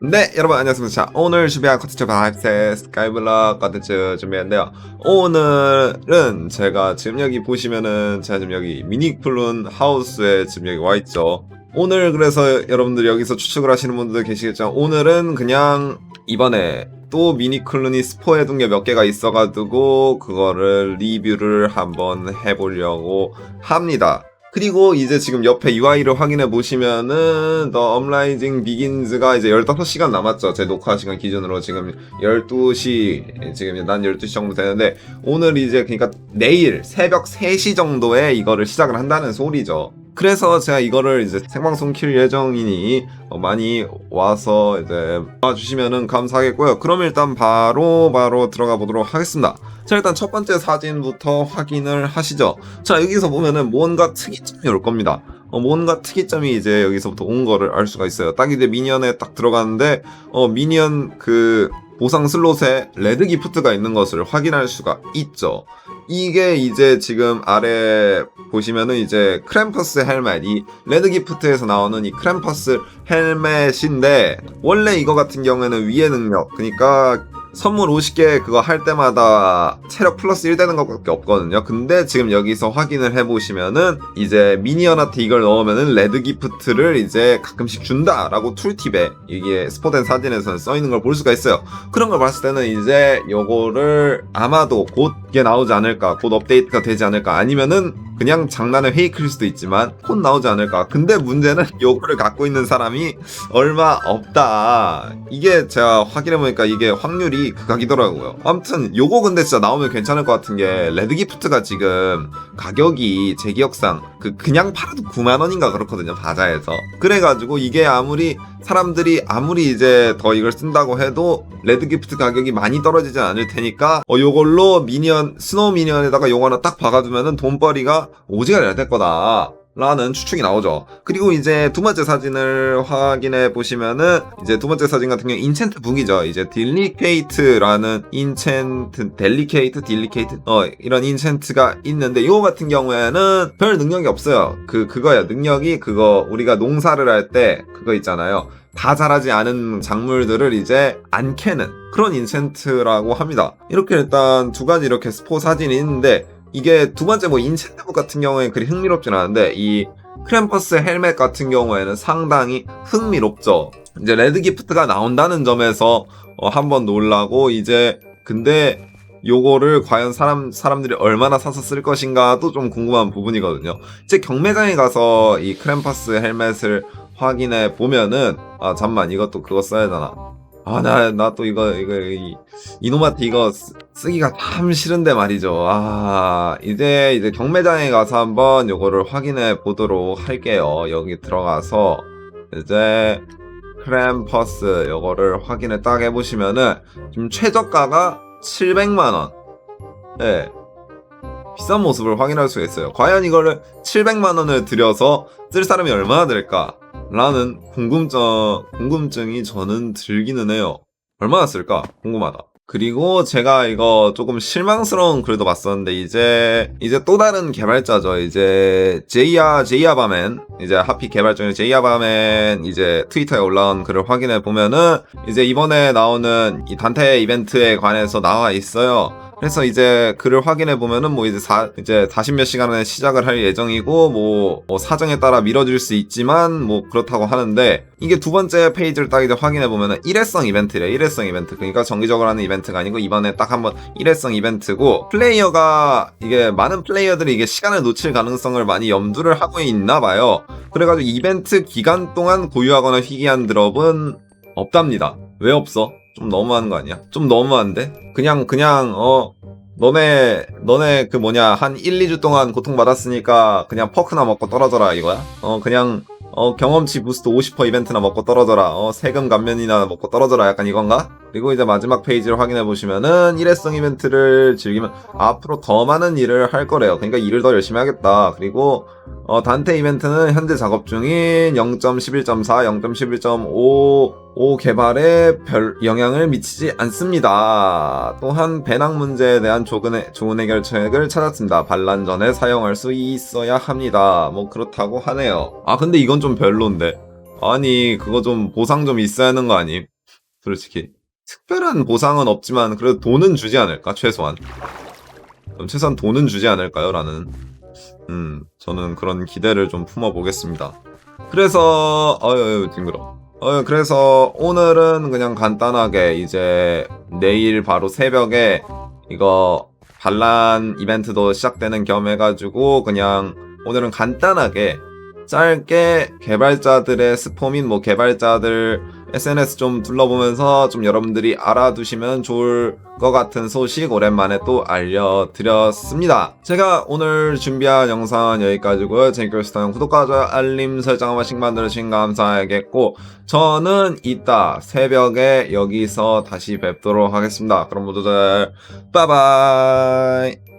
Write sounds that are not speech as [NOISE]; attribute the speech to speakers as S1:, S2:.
S1: 네, 여러분 안녕하십니까. 자, 오늘 준비한 컨텐츠 발세 스카이블럭 컨텐츠 준비했는데요. 오늘은 제가 지금 여기 보시면은 제가 지금 여기 미니클룬 하우스에 지금 여기 와 있죠. 오늘 그래서 여러분들 여기서 추측을 하시는 분들 계시겠죠. 오늘은 그냥 이번에 또 미니클룬이 스포해둔 게 몇 개가 있어가지고 그거를 리뷰를 한번 해보려고 합니다. 그리고 이제 지금 옆에 UI를 확인해 보시면은 The Uprising Begins가 이제 15시간 남았죠. 제 녹화 시간 기준으로 지금 12시 지금 난 12시 정도 되는데 오늘 이제 그러니까 내일 새벽 3시 정도에 이거를 시작을 한다는 소리죠. 그래서 제가 이거를 이제 생방송 킬 예정이니 어, 많이 와서 이제 봐주시면은 감사하겠고요. 그럼 일단 바로 바로 들어가 보도록 하겠습니다. 자 일단 첫 번째 사진부터 확인을 하시죠. 자 여기서 보면은 뭔가 특이점이 올 겁니다. 어, 뭔가 특이점이 이제 여기서부터 온 거를 알 수가 있어요. 딱 이제 미니언에 딱 들어가는데 어 미니언 그 보상 슬롯에 레드 기프트가 있는 것을 확인할 수가 있죠. 이게 이제 지금 아래 보시면은 이제 크램퍼스 헬멧 이 레드 기프트에서 나오는 이 크램퍼스 헬멧인데 원래 이거 같은 경우에는 위의 능력 그러니까 선물 50개 그거 할 때마다 체력 플러스 1 되는 것밖에 없거든요. 근데 지금 여기서 확인을 해보시면은 이제 미니언한테 이걸 넣으면은 레드 기프트를 이제 가끔씩 준다라고 툴팁에 이게 스포된 사진에서는 써있는 걸 볼 수가 있어요. 그런 걸 봤을 때는 이제 요거를 아마도 곧 이게 나오지 않을까, 곧 업데이트가 되지 않을까, 아니면은 그냥 장난의 페이크일 수도 있지만 곧 나오지 않을까. 근데 문제는 [LAUGHS] 요거를 갖고 있는 사람이 얼마 없다. 이게 제가 확인해 보니까 이게 확률이 극악이더라고요. 아무튼 요거 근데 진짜 나오면 괜찮을 것 같은 게 레드 기프트가 지금 가격이 제 기억상 그 그냥 팔아도 9만 원인가 그렇거든요. 바자에서. 그래가지고 이게 아무리 사람들이 아무리 이제 더 이걸 쓴다고 해도 레드 기프트 가격이 많이 떨어지지 않을 테니까 어 요걸로 미니언 스노우 미니언에다가 요거 하나 딱 박아두면은 돈벌이가 오지가 될 거다. 라는 추측이 나오죠. 그리고 이제 두 번째 사진을 확인해 보시면은 이제 두 번째 사진 같은 경우 인챈트 북이죠. 이제 딜리케이트라는 인챈트 델리케이트 딜리케이트 어 이런 인챈트가 있는데 이거 같은 경우에는 별 능력이 없어요. 그 그거야 능력이 그거 우리가 농사를 할 때 그거 있잖아요. 다 자라지 않은 작물들을 이제 안 캐는 그런 인챈트라고 합니다. 이렇게 일단 두 가지 이렇게 스포 사진이 있는데 이게 두 번째 뭐 인챈트북 같은 경우에 그리 흥미롭진 않은데 이 크램퍼스 헬멧 같은 경우에는 상당히 흥미롭죠. 이제 레드 기프트가 나온다는 점에서 어, 한번 놀라고 이제 근데 요거를 과연 사람 사람들이 얼마나 사서 쓸 것인가도 좀 궁금한 부분이거든요. 이제 경매장에 가서 이 크램퍼스 헬멧을 확인해 보면은 아 잠만 이것도 그거 써야 되나? 아 나 나 또 이거 이거 이, 이노마트 이거 쓰, 쓰기가 참 싫은데 말이죠. 아 이제 이제 경매장에 가서 한번 요거를 확인해 보도록 할게요. 여기 들어가서 이제 크램퍼스 요거를 확인을 딱 해보시면은 지금 최저가가 700만 원. 네. 비싼 모습을 확인할 수가 있어요. 과연 이거를 700만 원을 들여서 쓸 사람이 얼마나 될까? 라는 궁금증, 궁금증이 저는 들기는 해요. 얼마나 쓸까? 궁금하다. 그리고 제가 이거 조금 실망스러운 글도 봤었는데 이제 이제 또 다른 개발자죠. 이제 제이아 제이아바맨 이제 하피 개발 중인 제이아바맨 이제 트위터에 올라온 글을 확인해 보면은 이제 이번에 나오는 이 단테 이벤트에 관해서 나와 있어요. 그래서 이제 글을 확인해 보면은 뭐 이제 사 이제 40몇 시간에 시작을 할 예정이고 뭐, 뭐 사정에 따라 미뤄질 수 있지만 뭐 그렇다고 하는데 이게 두 번째 페이지를 딱 이제 확인해 보면은 일회성 이벤트래 일회성 이벤트. 그러니까 정기적으로 하는 이벤트가 아니고 이번에 딱 한번 일회성 이벤트고 플레이어가 이게 많은 플레이어들이 이게 시간을 놓칠 가능성을 많이 염두를 하고 있나 봐요. 그래가지고 이벤트 기간 동안 고유하거나 희귀한 드롭은 없답니다. 왜 없어? 좀 너무한 거 아니야? 좀 너무한데? 그냥 그냥 어 너네 너네 그 뭐냐 한 1, 2주 동안 고통받았으니까 그냥 퍼크나 먹고 떨어져라 이거야? 어 그냥 어 경험치 부스트 50% 이벤트나 먹고 떨어져라 어 세금 감면이나 먹고 떨어져라 약간 이건가? 그리고 이제 마지막 페이지를 확인해 보시면은 일회성 이벤트를 즐기면 앞으로 더 많은 일을 할 거래요. 그러니까 일을 더 열심히 하겠다. 그리고 어, 단테 이벤트는 현재 작업 중인 0.11.4, 0.11.5 5 개발에 별 영향을 미치지 않습니다. 또한 배낭 문제에 대한 해, 좋은 해결책을 찾았습니다. 반란 전에 사용할 수 있어야 합니다. 뭐 그렇다고 하네요. 아 근데 이건 좀 별론데. 아니 그거 좀 보상 좀 있어야 하는 거 아님? 솔직히 특별한 보상은 없지만 그래도 돈은 주지 않을까 최소한? 좀 최소한 돈은 주지 않을까요? 라는 음 저는 그런 기대를 좀 품어보겠습니다. 그래서 어유 징그러. 어 그래서 오늘은 그냥 간단하게 이제 내일 바로 새벽에 이거 반란 이벤트도 시작되는 겸 해가지고 그냥 오늘은 간단하게 짧게 개발자들의 스포민 뭐 개발자들 SNS 좀 둘러보면서 좀 여러분들이 알아두시면 좋을 것 같은 소식 오랜만에 또 알려드렸습니다. 제가 오늘 준비한 영상은 여기까지고요. 보셨다면 구독과 좋아요, 알림 설정 한 번씩 만 들어주신 감사하겠고 저는 이따 새벽에 여기서 다시 뵙도록 하겠습니다. 그럼 모두들 빠바이